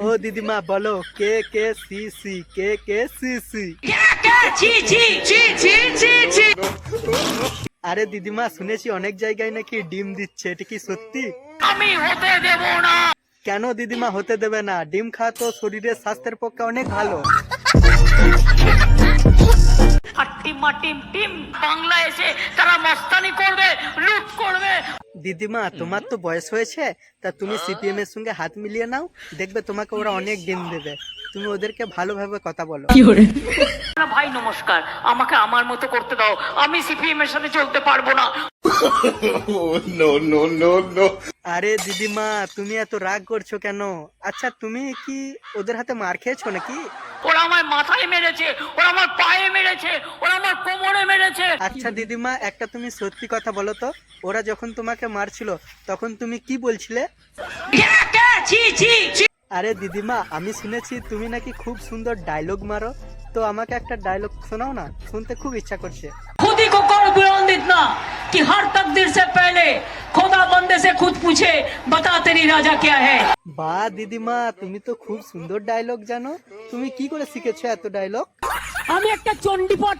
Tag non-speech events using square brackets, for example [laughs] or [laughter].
ও দিদিমা বলো K K C C K K C C? আরে দিদিমা শুনেছি অনেক জায়গায় নাকি ডিম দিচ্ছে এটা কি সত্যি? আমি হতে দেব না। কেন দিদিমা হতে দেবে না? ডিম খাওয়া তো শরীরের স্বাস্থ্যের পক্ষে অনেক ভালো। আর টিম্মা টিম টিম বাংলা এসে তারা মস্তানি করবে লুট করবে। দিদিমা তোমার তো বয়স হয়েছে তা তুমি সিপিএম এর সঙ্গে হাত মিলিয়ে নাও দেখবে তোমাকে ওরা অনেক ডিম দেবে। তুমি ওদেরকে ভালোভাবে কথা বলো। ভাই নমস্কার। আমাকে আমার মতো করতে দাও। আমি সিপিএম এর সাথে চলতে পারব না। [laughs] আরে দিদিমা তুমি এত রাগ করছ কেন? আচ্ছা তুমি কি ওদের হাতে মার খেয়েছো নাকি? ওরা আমার মাথায় মেরেছে ওরা আমার পায়ে মেরেছে ওরা আমার কোমরে মেরেছে। আচ্ছা দিদিমা একটা তুমি সত্যি কথা বলো তো। ওরা যখন তোমাকে মারছিল তখন তুমি কি বলছিলে? আরে দিদিমা আমি শুনেছি তুমি নাকি খুব সুন্দর ডায়লগ মারো। তো আমাকে একটা ডায়লগ শোনাও না শুনতে খুব ইচ্ছা করছে। খুদি কো কর বুলন্দিত না কি হর তকদির সে পহলে খোদা বন্দে সে খুদ পুছে বাতা তেরি রাজা কিয়া হ্যায়। বা দিদিমা তুমি তো খুব সুন্দর ডায়লগ জানো। তুমি কি করে শিখেছো এত ডায়লগ আমি একটা চণ্ডীপট